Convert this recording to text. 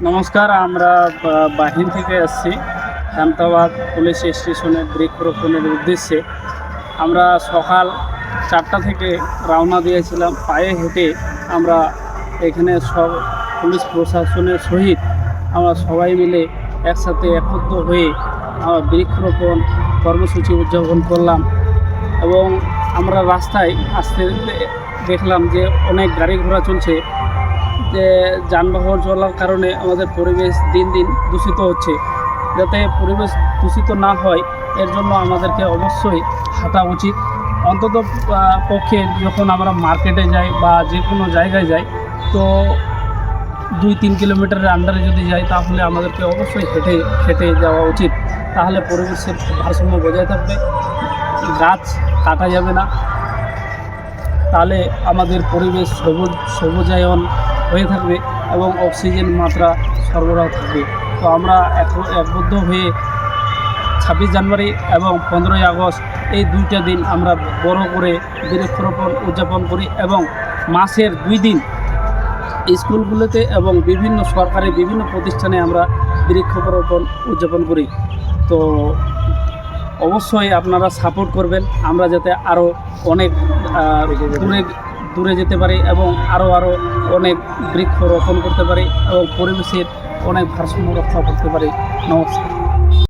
নমস্কার, আমরা বা- বাহির থেকে এসেছি হেমতাবাদ পুলিশ স্টেশনে বৃক্ষরোপণের উদ্দেশ্যে। আমরা সকাল চারটা থেকে রওনা দিয়েছিলাম, পায়ে হেঁটে আমরা এখানে সব পুলিশ প্রশাসনের সহিত আমরা সবাই মিলে একসাথে একত্র হয়ে আমরা বৃক্ষরোপণ কর্মসূচি উদযাপন করলাম এবং আমরা রাস্তায় আসতে দেখলাম যে অনেক গাড়ি ঘোড়া চলছে। যানবাহন চলার কারণে আমাদের পরিবেশ দিন দিন দূষিত হচ্ছে। যাতে পরিবেশ দূষিত না হয়, এর জন্য আমাদেরকে অবশ্যই হাঁটা উচিত। অন্তত পক্ষে যখন আমরা মার্কেটে যাই বা যে কোনো জায়গায় যাই, তো দুই তিন কিলোমিটারের আন্ডারে যদি যাই, তাহলে আমাদেরকে অবশ্যই হেঁটে হেঁটে যাওয়া উচিত। তাহলে পরিবেশের ভারসাম্য বজায় থাকবে। গাছ কাটা যাবে না। তাহলে আমাদের পরিবেশ সবুজ, সবুজায়ন হয়ে থাকবে এবং অক্সিজেন মাত্রা সরবরাহ থাকবে। তো আমরা এক- একবদ্ধ হয়ে ছাব্বিশ জানুয়ারি এবং পনেরোই আগস্ট এই দুইটা দিন আমরা বড় করে বৃক্ষরোপণ উদযাপন করি এবং মাসের দুই দিন স্কুলগুলোতে এবং বিভিন্ন সরকারি বিভিন্ন প্রতিষ্ঠানে আমরা বৃক্ষরোপণ উদযাপন করি। তো অবশ্যই আপনারা সাপোর্ট করবেন। আমরা যাতে আরও অনেক দূরে দূরে যেতে পারি এবং আরও আরও অনেক বৃক্ষ রোপণ করতে পারি এবং পরিবেশের অনেক ভারসাম্য রক্ষা করতে পারি। নমস্কার।